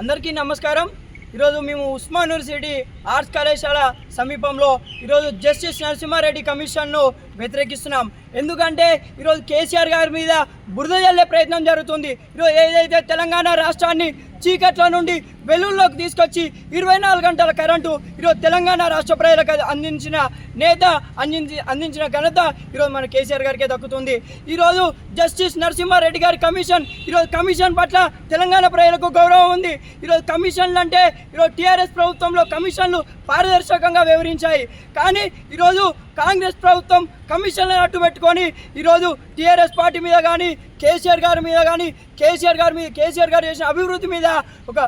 అందరికీ నమస్కారం. ఈరోజు మేము ఉస్మాన్ యూనివర్సిటీ ఆర్ట్స్ కళాశాల సమీపంలో ఈరోజు జస్టిస్ నరసింహారెడ్డి కమిషన్ను వ్యతిరేకిస్తున్నాం. ఎందుకంటే ఈరోజు కేసీఆర్ గారి మీద బురద జల్లే ప్రయత్నం జరుగుతుంది. ఈరోజు ఏదైతే తెలంగాణ రాష్ట్రాన్ని చీకట్ల నుండి వెలుగులోకి తీసుకొచ్చి ఇరవై నాలుగు గంటల కరెంటు ఈరోజు తెలంగాణ రాష్ట్ర ప్రజలకు అందించిన నేత అందించి అందించిన ఘనత ఈరోజు మన కేసీఆర్ గారికే దక్కుతుంది. ఈరోజు జస్టిస్ నరసింహారెడ్డి గారి కమిషన్ ఈరోజు కమిషన్ పట్ల తెలంగాణ ప్రజలకు గౌరవం ఉంది. ఈరోజు కమిషన్లు అంటే ఈరోజు టీఆర్ఎస్ ప్రభుత్వంలో కమిషన్లు పారదర్శకంగా వివరించాయి. కానీ ఈరోజు కాంగ్రెస్ ప్రభుత్వం కమిషన్లను అడ్డు పెట్టుకొని ఈరోజు టీఆర్ఎస్ పార్టీ మీద కానీ కేసీఆర్ గారి మీద కానీ కేసీఆర్ గారి మీద కేసీఆర్ గారు చేసిన అభివృద్ధి మీద ఒక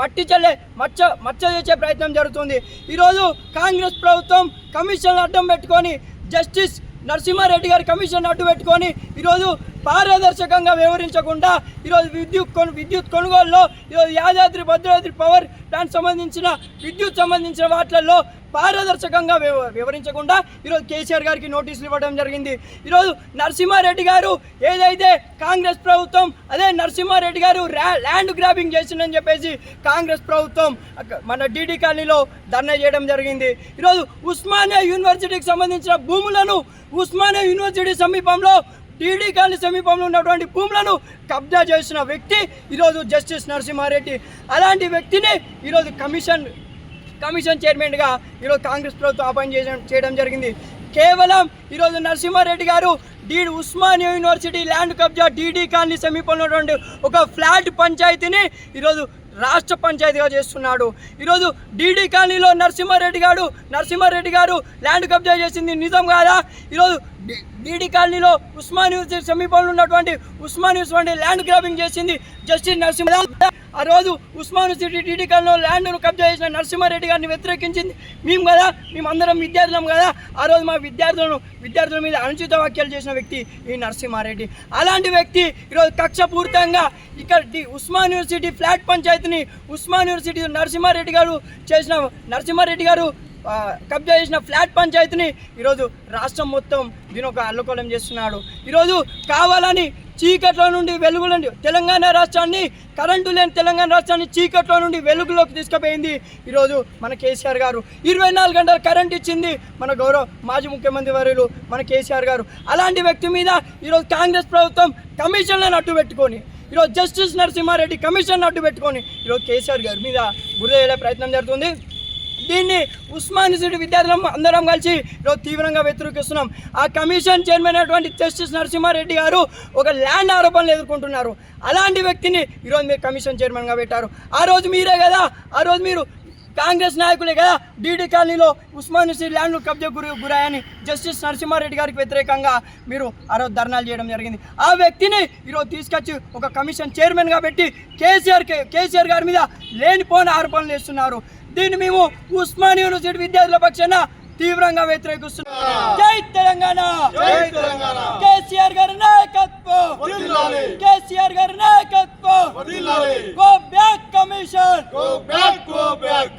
మట్టి చల్లే మచ్చ మచ్చ చేసే ప్రయత్నం జరుగుతుంది. ఈరోజు కాంగ్రెస్ ప్రభుత్వం కమిషన్లు అడ్డం పెట్టుకొని జస్టిస్ నరసింహారెడ్డి గారి కమిషన్ అడ్డు పెట్టుకొని ఈరోజు పారదర్శకంగా వ్యవహరించకుండా ఈరోజు విద్యుత్ కొను విద్యుత్ కొనుగోలులో ఈరోజు యాదాద్రి భద్రాద్రి పవర్ ప్లాంట్ సంబంధించిన విద్యుత్ సంబంధించిన వాటిల్లో పారదర్శకంగా వివ- వివరించకుండా ఈరోజు కేసీఆర్ గారికి నోటీసులు ఇవ్వడం జరిగింది. ఈరోజు నరసింహారెడ్డి గారు ఏదైతే కాంగ్రెస్ ప్రభుత్వం అదే నరసింహారెడ్డి గారు ల్యాండ్ గ్రాబింగ్ చేసిందని చెప్పేసి కాంగ్రెస్ ప్రభుత్వం మన డీడీ కాలనీలో ధర్నా చేయడం జరిగింది. ఈరోజు ఉస్మానియా యూనివర్సిటీకి సంబంధించిన భూములను ఉస్మానియా యూనివర్సిటీ సమీపంలో టీడీ కాలనీ సమీపంలో ఉన్నటువంటి భూములను కబ్జా చేసిన వ్యక్తి ఈరోజు జస్టిస్ నరసింహారెడ్డి. అలాంటి వ్యక్తిని ఈరోజు కమిషన్ కమిషన్ చైర్మన్గా ఈరోజు కాంగ్రెస్ ప్రభుత్వం అపాయింట్ చేయడం చేయడం జరిగింది. కేవలం ఈరోజు నరసింహారెడ్డి గారు డీ ఉస్మానియా యూనివర్సిటీ ల్యాండ్ కబ్జా డీడీ కాలనీ సమీపంలో ఉన్నటువంటి ఒక ఫ్లాట్ పంచాయతీని ఈరోజు రాష్ట్ర పంచాయతీగా చేస్తున్నాడు. ఈరోజు డీడీ కాలనీలో నరసింహారెడ్డి గారు నరసింహారెడ్డి గారు ల్యాండ్ కబ్జా చేసింది నిజం కాదా? ఈరోజు డీడీ కాలనీలో ఉస్మాన్ యూనివర్సిటీ సమీపంలో ఉన్నటువంటి ఉస్మాన్ యూనివర్సిటీ ల్యాండ్ గ్రాబింగ్ చేసింది జస్టిస్ నరసింహ ఆ రోజు ఉస్మాను సిటీ టీడీ కాలంలో ల్యాండ్ను కబ్జా చేసిన నరసింహారెడ్డి గారిని వ్యతిరేకించింది. మేము కదా మేమందరం విద్యార్థులం కదా. ఆ రోజు మా విద్యార్థులను విద్యార్థుల మీద అనుచిత వ్యాఖ్యలు చేసిన వ్యక్తి ఈ నరసింహారెడ్డి. అలాంటి వ్యక్తి ఈరోజు కక్షపూరితంగా ఇక్కడ ఉస్మాన్ యూనివర్సిటీ ఫ్లాట్ పంచాయతీని ఉస్మాన్ యూనివర్సిటీ నరసింహారెడ్డి గారు చేసిన నరసింహారెడ్డి గారు కబ్జా చేసిన ఫ్లాట్ పంచాయతీని ఈరోజు రాష్ట్రం మొత్తం దీని ఒక అల్లకోలం చేస్తున్నాడు. ఈరోజు కావాలని చీకట్లో నుండి వెలుగులండి నుండి తెలంగాణ రాష్ట్రాన్ని కరెంటు లేని తెలంగాణ రాష్ట్రాన్ని చీకట్లో నుండి వెలుగులోకి తీసుకుపోయింది ఈరోజు మన కేసీఆర్ గారు. ఇరవై నాలుగు గంటలు కరెంట్ ఇచ్చింది మన గౌరవ మాజీ ముఖ్యమంత్రి వర్యులు మన కేసీఆర్ గారు. అలాంటి వ్యక్తి మీద ఈరోజు కాంగ్రెస్ ప్రభుత్వం కమిషన్లను అట్టు పెట్టుకొని ఈరోజు జస్టిస్ నరసింహారెడ్డి కమిషన్ అడ్డు పెట్టుకొని ఈరోజు కేసీఆర్ గారి మీద బురద ప్రయత్నం జరుగుతుంది. దీన్ని ఉస్మాన్ యూనివర్సిటీ విద్యార్థులం అందరం కలిసి ఈరోజు తీవ్రంగా వ్యతిరేకిస్తున్నాం. ఆ కమిషన్ చైర్మన్ అయినటువంటి జస్టిస్ నరసింహారెడ్డి గారు ఒక ల్యాండ్ ఆరోపణలు ఎదుర్కొంటున్నారు. అలాంటి వ్యక్తిని ఈరోజు మీరు కమిషన్ చైర్మన్గా పెట్టారు. ఆ రోజు మీరే కదా ఆ రోజు మీరు కాంగ్రెస్ నాయకులే కదా డీడీ కాలనీలో ఉస్మాన్ యూనివర్సిటీ ల్యాండ్ కబ్జా గురి గురాయని జస్టిస్ నరసింహారెడ్డి గారికి వ్యతిరేకంగా మీరు ఆ రోజు ధర్నాలు చేయడం జరిగింది. ఆ వ్యక్తిని ఈరోజు తీసుకొచ్చి ఒక కమిషన్ చైర్మన్గా పెట్టి కేసీఆర్ కేసీఆర్ గారి మీద లేనిపోని ఆరోపణలు చేస్తున్నారు దీన్ని మేము ఉస్మాన్ యూనివర్సిటీ విద్యార్థుల పక్షాన తీవ్రంగా వ్యతిరేకిస్తున్నాం జై తెలంగాణ కేసీఆర్ గారి నాయకత్వం. కేసీఆర్ గారి నాయకత్వం. Go back commission back.